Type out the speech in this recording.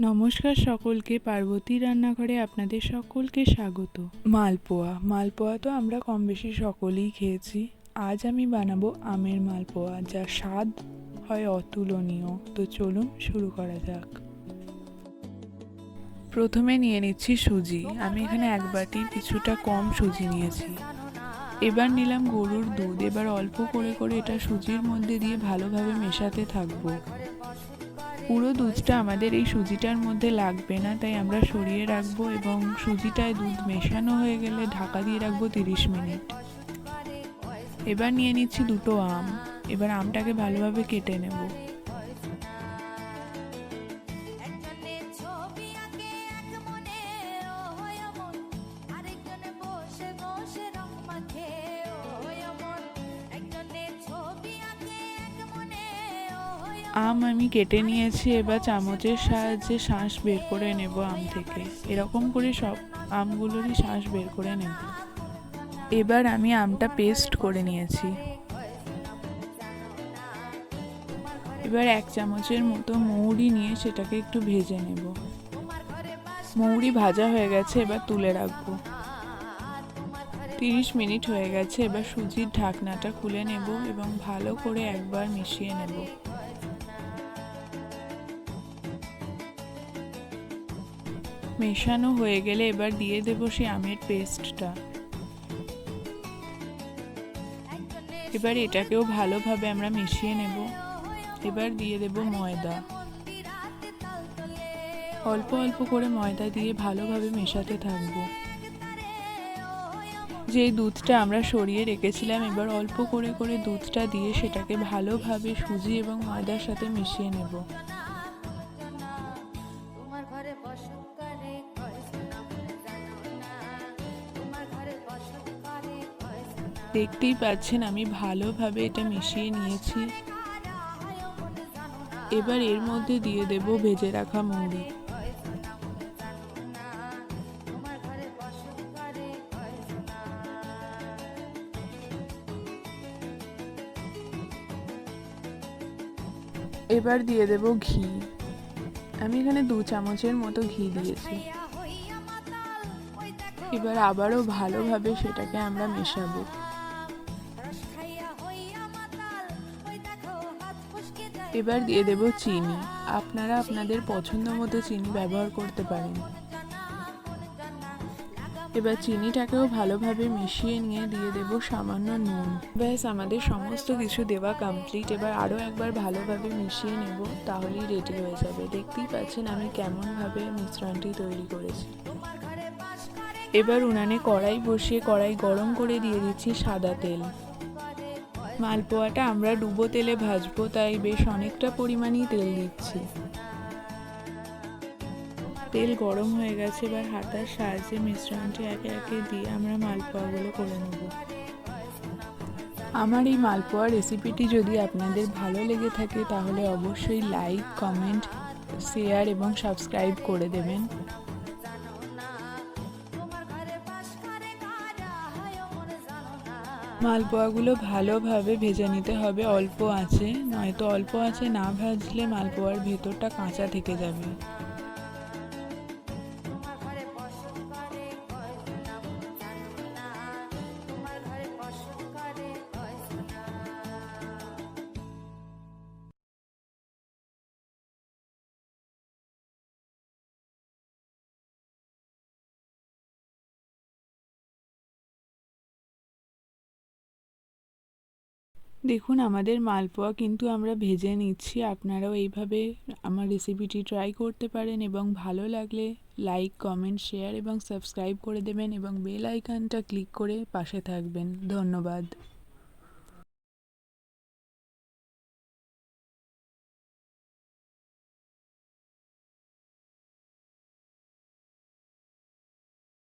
নমস্কার সকলকে, পার্বতী রান্নাঘরে আপনাদের সকলকে স্বাগত। মালপোয়া মালপোয়া তো আমরা কম বেশি সকলেই খেয়েছি। আজ আমি বানাবো আমের মালপোয়া যা স্বাদ হয় অতুলনীয়। তো চলুন শুরু করা যাক। প্রথমে নিয়ে নিচ্ছি সুজি। আমি এখানে এক বাটি কিছুটা কম সুজি নিয়েছি। এবার নিলাম গরুর দুধ। এবার অল্প করে করে এটা সুজির মধ্যে দিয়ে ভালোভাবে মেশাতে থাকব। পুরো দুধটা আমাদের এই সুজিটার মধ্যে লাগবে না, তাই আমরা সরিয়ে রাখব এবং সুজিটায় দুধ মেশানো হয়ে গেলে ঢাকা দিয়ে রাখব তিরিশ মিনিট। এবার নিয়ে নিচ্ছি দুটো আম। এবার আমটাকে ভালোভাবে কেটে নেব। আম আমি কেটে নিয়েছি, এবার চামচের সাহায্যে শ্বাস বের করে নেব আম থেকে। এরকম করে সব আমগুলোরই শ্বাস বের করে নেব। এবার আমি আমটা পেস্ট করে নিয়েছি। এবার এক চামচের মতো মৌরি নিয়ে সেটাকে একটু ভেজে নেব। মৌরি ভাজা হয়ে গেছে, এবার তুলে রাখব। তিরিশ মিনিট হয়ে গেছে, এবার সুজির ঢাকনাটা খুলে নেব এবং ভালো করে একবার মিশিয়ে নেব। মেশানো হয়ে গেলে এবার দিয়ে দেবো সেই আমের পেস্টটা এবার এটাকেও ভালোভাবে আমরা মিশিয়ে নেব। এবার দিয়ে দেব ময়দা। অল্প অল্প করে ময়দা দিয়ে ভালোভাবে মেশাতে থাকব। যে দুধটা আমরা সরিয়ে রেখেছিলাম, এবার অল্প করে করে দুধটা দিয়ে সেটাকে ভালোভাবে সুজি এবং ময়দার সাথে মিশিয়ে নেব। দেখতেই পাচ্ছেন আমি ভালোভাবে এটা মিশিয়ে নিয়েছি। এবার এর মধ্যে দিয়ে দেব ভেজে রাখা মুড়ি। এবার দিয়ে দেব ঘি। আমি এখানে দু চামচের মতো ঘি দিয়েছি। এবার আবারও ভালোভাবে সেটাকে আমরা মেশাবো। এবার দিয়ে দেব চিনি। আপনারা আপনাদের পছন্দ মতো চিনি ব্যবহার করতে পারেন। এবার চিনিটাকেও ভালোভাবে মিশিয়ে নিয়ে দিয়ে দেব সামান্য নুন। ব্যাস, আমাদের সমস্ত কিছু দেওয়া কমপ্লিট এবার আরও একবার ভালোভাবে মিশিয়ে নেব, তাহলেই রেডি হয়ে যাবে। দেখতেই পাচ্ছেন আমি কেমনভাবে মিশ্রণটি তৈরি করেছি। এবার উনানে কড়াই বসিয়ে কড়াই গরম করে দিয়ে দিচ্ছি সাদা তেল। মালপোয়াটা আমরা ডুবো তেলে ভাজবো, তাই বেশ অনেকটা পরিমাণেই তেল দিচ্ছি। তেল গরম হয়ে গেছে, এবার হাতার সাহায্যে মিশ্রণটি একে একে দিয়ে আমরা মালপোয়াগুলো করে নেব। আমার এই মালপোয়া রেসিপিটি যদি আপনাদের ভালো লেগে থাকে, তাহলে অবশ্যই লাইক, কমেন্ট, শেয়ার এবং সাবস্ক্রাইব করে দেবেন। মালপোয়াগুলো ভালোভাবে ভেজে নিতে হবে। অল্প আছে, নয়তো অল্প আছে। না ভাজলে মালপোয়ার ভেতরটা কাঁচা থেকে যাবে। দেখুন, আমাদের মালপোয়া কিন্তু আমরা ভেজে নিচ্ছি। আপনারাও এইভাবে আমার রেসিপিটি ট্রাই করতে পারেন এবং ভালো লাগলে লাইক কমেন্ট শেয়ার এবং সাবস্ক্রাইব করে দেবেন এবং বেল আইকনটা ক্লিক করে পাশে থাকবেন। ধন্যবাদ।